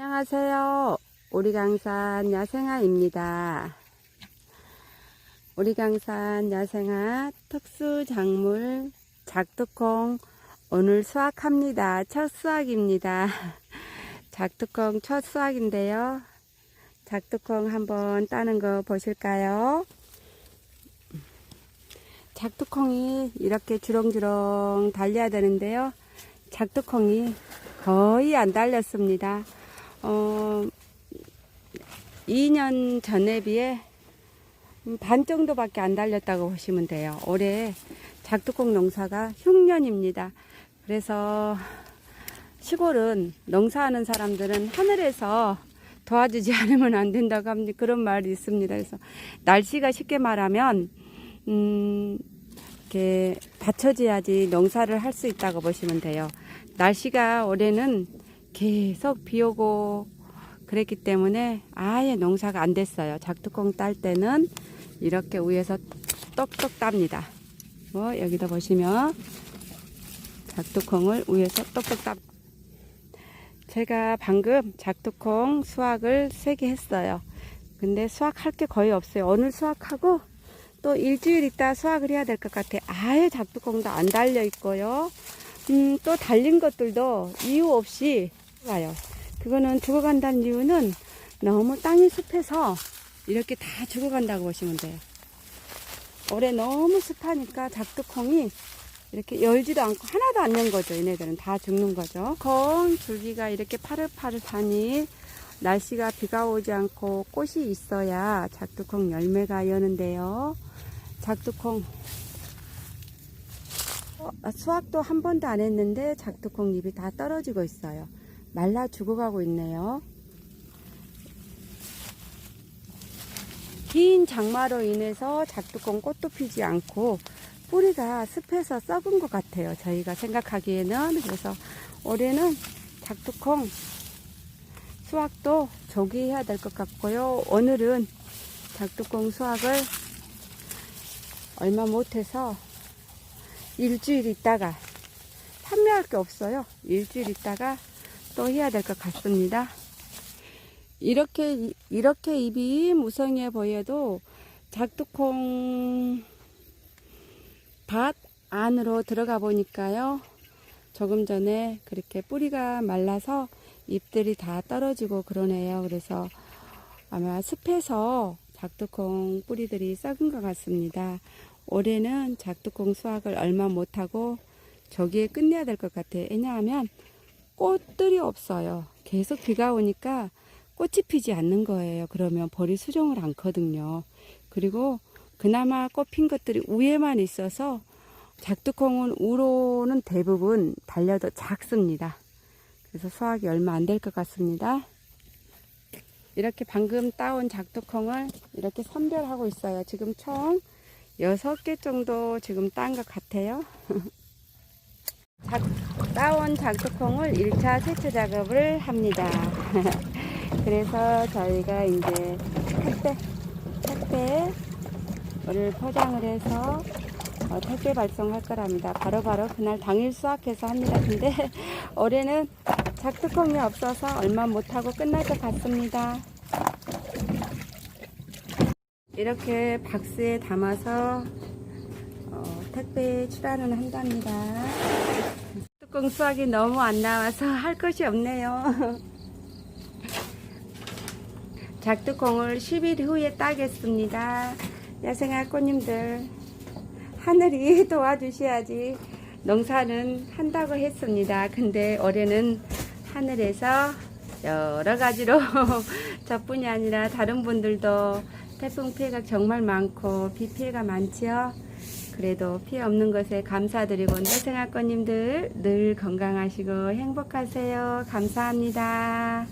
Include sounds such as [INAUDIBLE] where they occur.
안녕하세요. 오리강산 야생아입니다. 오리강산 야생아 특수작물 작두콩 오늘 수확합니다. 첫 수확입니다. [LAUGHS] 작두콩 첫 수확인데요. 작두콩 한번 따는 거 보실까요? 작두콩이 이렇게 주렁주렁 달려야 되는데요. 작두콩이 거의 안 달렸습니다. 어, 2년 전에 비해 반 정도밖에 안 달렸다고 보시면 돼요. 올해 작두콩 농사가 흉년입니다. 그래서 시골은 농사하는 사람들은 하늘에서 도와주지 [LAUGHS] 않으면 안 된다고 합니다. 그런 말이 있습니다. 그래서 날씨가 쉽게 말하면 음, 이렇게 받쳐줘야지 농사를 할 수 있다고 보시면 돼요. 날씨가 올해는 계속 비 오고 그랬기 때문에 아예 농사가 안 됐어요. 작두콩 딸 때는 이렇게 위에서 똑똑 땁니다. 뭐 여기다 보시면 작두콩을 위에서 똑똑 따. 제가 방금 작두콩 수확을 세 개 했어요. 근데 수확할 게 거의 없어요. 오늘 수확하고 또 일주일 있다 수확을 해야 될 것 같아요. 아예 작두콩도 안 달려 있고요. 음, 또 달린 것들도 이유 없이 가요. 그거는 죽어간다는 이유는 너무 땅이 습해서 이렇게 다 죽어간다고 보시면 돼요. 올해 너무 습하니까 작두콩이 이렇게 열지도 않고 하나도 안 연 거죠. 얘네들은 다 죽는 거죠. 콩 줄기가 이렇게 파릇파릇하니 날씨가 비가 오지 않고 꽃이 있어야 작두콩 열매가 여는데요. 작두콩 어, 수확도 한 번도 안 했는데 작두콩 잎이 다 떨어지고 있어요. 말라 죽어가고 있네요. 긴 장마로 인해서 작두콩 꽃도 피지 않고 뿌리가 습해서 썩은 것 같아요. 저희가 생각하기에는 그래서 올해는 작두콩 수확도 조기해야 될 것 같고요. 오늘은 작두콩 수확을 얼마 못해서 일주일 있다가 판매할 게 없어요. 일주일 있다가 또 해야 될 것 같습니다. 이렇게 이렇게 잎이 무성해 보여도 작두콩 밭 안으로 들어가 보니까요. 조금 전에 그렇게 뿌리가 말라서 잎들이 다 떨어지고 그러네요. 그래서 아마 습해서 작두콩 뿌리들이 썩은 것 같습니다. 올해는 작두콩 수확을 얼마 못하고 저기에 끝내야 될 것 같아요. 왜냐하면 꽃들이 없어요. 계속 비가 오니까 꽃이 피지 않는 거예요. 그러면 벌이 수정을 않거든요. 그리고 그나마 꽃 핀 것들이 위에만 있어서 작두콩은 우로는 대부분 달려도 작습니다. 그래서 수확이 얼마 안 될 것 같습니다. 이렇게 방금 따온 작두콩을 이렇게 선별하고 있어요. 지금 총 6개 정도 지금 딴 것 같아요. [LAUGHS] 작, 따온 작두콩을 1차 세차 작업을 합니다. [LAUGHS] 그래서 저희가 이제 택배, 택배를 포장을 해서 어, 택배 발송할 거랍니다. 바로 바로 그날 당일 수확해서 합니다. 근데 [LAUGHS] 올해는 작두콩이 없어서 얼마 못하고 끝날 것 같습니다. 이렇게 박스에 담아서 어, 택배 출하는 한답니다. 뚜껑 수확이 너무 안 나와서 할 것이 없네요. [LAUGHS] 작두콩을 10일 후에 따겠습니다. 야생아 꽃님들 하늘이 [LAUGHS] 도와주셔야지 농사는 한다고 했습니다. 근데 올해는 하늘에서 여러 가지로 [LAUGHS] 저뿐이 아니라 다른 분들도 태풍 피해가 정말 많고 비 피해가 많지요. 그래도 피해 없는 것에 감사드리고 야생아꽃님들 늘 건강하시고 행복하세요. 감사합니다.